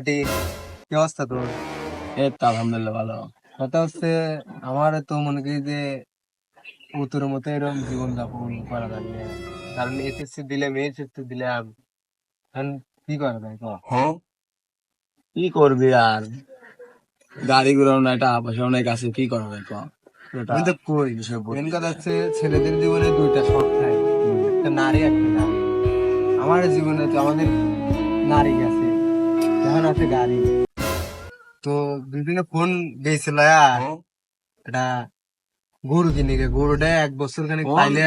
কি অবস্থা তোর? এই তো আলহামদুলিল্লাহ ভালো। কথা হচ্ছে আমার তো মনে করি যে ও তোর মতো এরকম জীবন যাপন করা যায় কারণ এসএসসি দিলে দিলাম এখন কি করা যায় হ্যাঁ? কি করবি আর? গাড়ি নাই টাকা পয়সা অনেক আছে কি করা যায় ক? এটা আমি তো কই। মেন কথা হচ্ছে ছেলেদের জীবনে দুইটা শখ থাকে। একটা নারী একটা নারী। আমার জীবনে তো আমাদের নারী আছে আছে গাড়ি। তো দুদিনে ফোন হ্যাঁ? এটা গরু কিনে গে গরুটা এক বছর খানিক ফোন? পাইলে।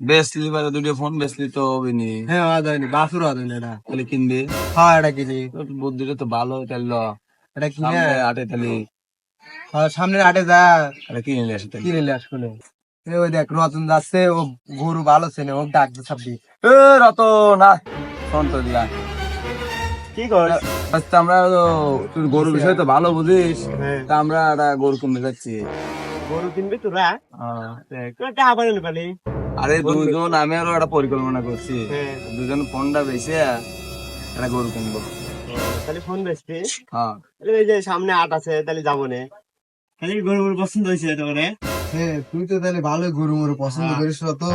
বেসলি বারে দুটো ফোন বেসলি তো হবে নি হ্যাঁ বাসুর এটা। তাহলে কিনবি? হ্যাঁ এটা কিনি। বুদ্ধিটা তো ভালো তাহলে এটা কিনে সামনে আটে তাহলে। হ্যাঁ, সামনে হাটে যা। এটা কিনে নিয়ে আসে তাহলে। কিনে নিয়ে আসলে ওই দেখ রতন যাচ্ছে ও গরু ভালো চেনে ও ডাকছে ছাব্বি এ রত না ফোন তো দিলা কি কর আচ্ছা আমরা তো তুই গরু বিষয় তো ভালো বুঝিস। হ্যাঁ। তা আমরা একটা গরু কিনতে যাচ্ছি। গরু কিনবি তোরা? হ্যাঁ। টাকা পারেন পালি আরে দুজন আমি আরও একটা পরিকল্পনা করছি। হ্যাঁ। দুজন ফোনটা বেশি একটা গরু কিনবো। তাহলে ফোন বেচবি? হ্যাঁ। এই যে সামনে আট আছে তাহলে যাব নে। তাহলে গরু গরু পছন্দ হয়েছে তোর হ্যাঁ তুই তো তাহলে ভালো গরু মরু পছন্দ করিস তো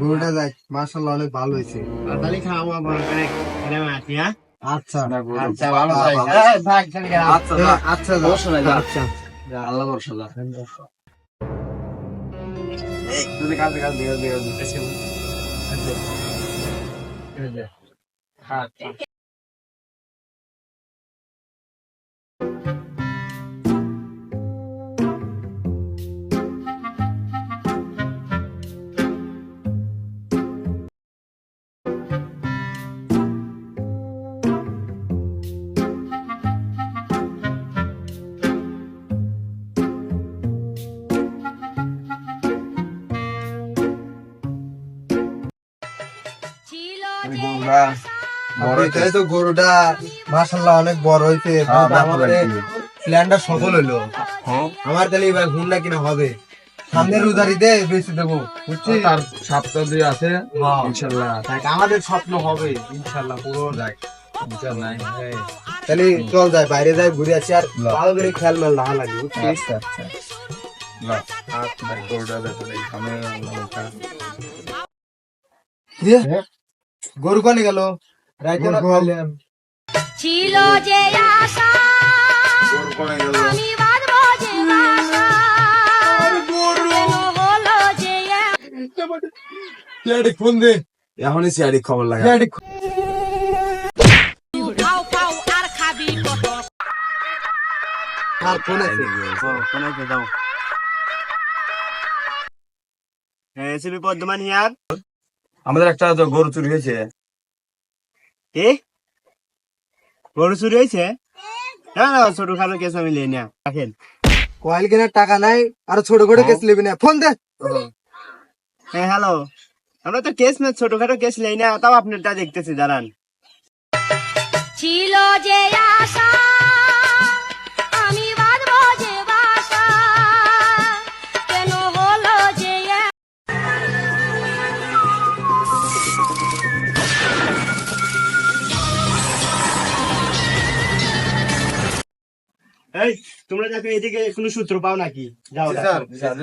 গরুটা দেখ মার্শাল্লাহ অনেক ভালো হয়েছে। তাহলে খাওয়া বড় করে খেলে মাছি হ্যাঁ? আচ্ছা আচ্ছা ভালো, গেলাম। আচ্ছা, আচ্ছা। আচ্ছা। আল্লাহ ভরসা। যদি কাছে কাছে দিয়ে দিয়ে তো গরুটা মাশাল্লাহ অনেক বড় হয়েছে। হ্যাঁ, আমাদের প্ল্যানটা সফল হলো। হ্যাঁ। আমার তাহলে এবার হুন্ডা কিনা হবে। সামনের উদারি দে বেশি দেবো বুঝছিস তার সপ্তাহ দুই আছে হ্যাঁ। ইনশাল্লাহ আমাদের স্বপ্ন হবে ইনশাল্লাহ পুরো যাক। তাহলে চল যাই বাইরে যাই ঘুরে আসি আর ভালো করে খেয়াল মেল না লাগে বুঝছিস? আচ্ছা আচ্ছা। না গরু কনে গেল? রাইতে না খাওয়ালাম ছিল যে আশা গরু কোনে গেল? আমি বাঁধবো যে বাসা। কেন হলো যে এ- ফোন দে। এখনই সিআরি খবর লাগা। খাও খাও আর খাবি কত আর ফোন আছে হ্যাঁ হিয়ার। আমাদের একটা তো গরু চুরি হয়েছে। কি? গরু চুরি হয়েছে? হ্যাঁ না ছোট খাটো কেস আমি লিয়ে না রাখেন। কয়েল কেনার টাকা নাই আর ছোট করে কেস লিবি না। ফোন দে। হ্যাঁ হ্যালো। আমরা তো কেস না ছোটখাটো কেস নেই না তাও আপনারটা দেখতেছি দাঁড়ান। ছিল যে আশা এই তোমরা দেখো এদিকে কোনো সূত্র পাও নাকি? যাও। স্যার। স্যার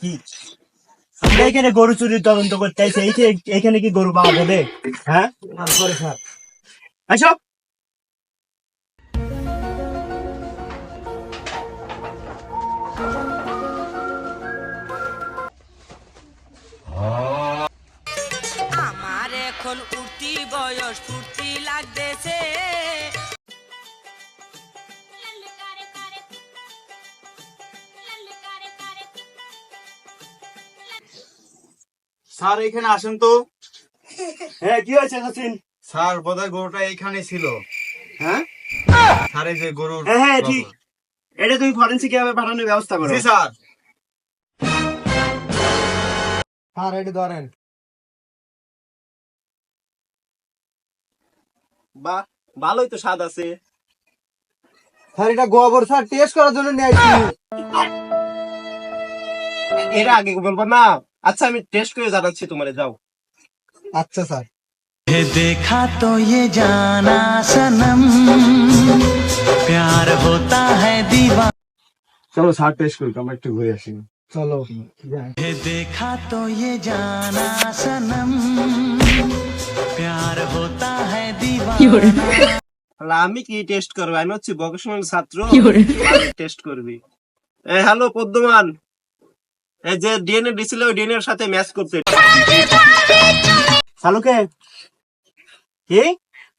কি? আমরা এখানে গরু চুরির তদন্ত করতে এইখে- এইখানে কি গরু পাওয়া যাবে? হ্যাঁ? স্যার। আসো ফুর্তি লাগতেছে। স্যার এখানে আসেন তো। হ্যাঁ কি হয়েছে সচিন? স্যার বোধহয় গরুটা এইখানে ছিল। হ্যাঁ? স্যার এই যে গরুর হ্যাঁ হ্যাঁ ঠিক। এটা তুমি ফরেন্সিক ভাবে পাঠানোর ব্যবস্থা করো। জি স্যার। স্যার এটি ধরেন। বা ভালোই তো স্বাদ আছে স্যার এটা গোবর স্যার টেস্ট করার জন্য নিয়ে আসছি এটা আগে বলবো না আচ্ছা আমি টেস্ট করে জানাচ্ছি তোমার যাও আচ্ছা স্যার देखा तो ये जाना सनम प्यार होता है दीवाना চলো সার টেস্ট করি আমরা একটু ঘুরে আসি চলো देखा तो ये जाना আমি কি টেস্ট করব? আমি হচ্ছে ভকেশনাল ছাত্র। টেস্ট করবি। হ্যালো পদ্মমান। এই যে ডিএনএ দিছিল ওই ডিএনএ এর সাথে ম্যাচ করতে শালুকে? কি?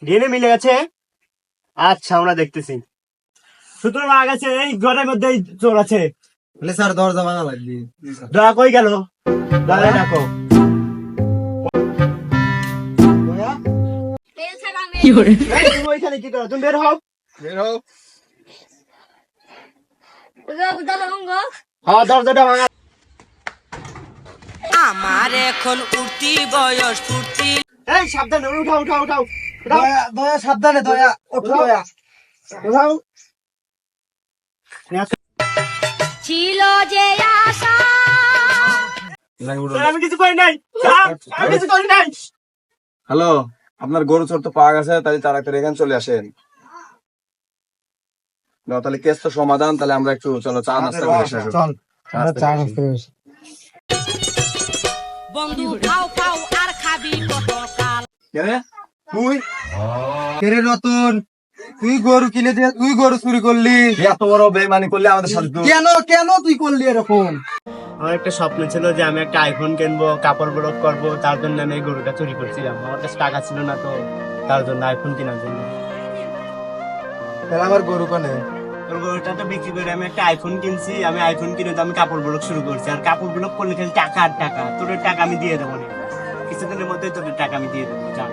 ডিএনএ মিলে গেছে? আচ্ছা আমরা দেখতেছি। সুতরাং আগাছে এই ঘরের মধ্যেই চোর আছে। বলে স্যার দরজা ভাঙা লাগবে। দয়া কই গেল? দয়া ডাকো তুমি এখন উঠতি বয়স ফুর্তি এই সাবধানে উঠাও উঠাও উঠাও দয়া সাবধানে দয়া ওঠো দয়া উঠাও ছিল যে আশা আমি কিছু করি নাই আমি কিছু করি নাই হ্যালো আপনার গরু চোর তো পাওয়া গেছে তাহলে তাড়াতাড়ি এখানে চলে আসেন। না, তাহলে কেস তো সমাধান তাহলে আমরা একটু চলো চা নাস্তা করে এসে চল আমরা চা নাস্তা করে আসি। বন্ধু খাও খাও আর খাবি পটল কাল। কে রে? তুই? কেরে রতন? তুই গরু কিনে দিয়ে তুই গরু চুরি করলি। এত বড় বেমানি করলে আমাদের সাথে কেন কেন তুই করলি এরকম? আমার একটা স্বপ্ন ছিল যে আমি একটা আইফোন কিনবো কাপড় ব্লক করব তার জন্য আমি এই গরুটা চুরি করছিলাম। আমার কাছে টাকা ছিল না তো তার জন্য আইফোন কেনার জন্য। তাহলে আমার গরু কানে? ওর গরুটা তো বিক্রি করে আমি একটা আইফোন কিনছি আমি আইফোন কিনে তো আমি কাপড় ব্লক শুরু করছি। আর কাপড় ব্লক করলে খালি টাকা আর টাকা তোর টাকা আমি দিয়ে দেবো রে। কিছুদিনের মধ্যে তোর টাকা আমি দিয়ে দেবো যা।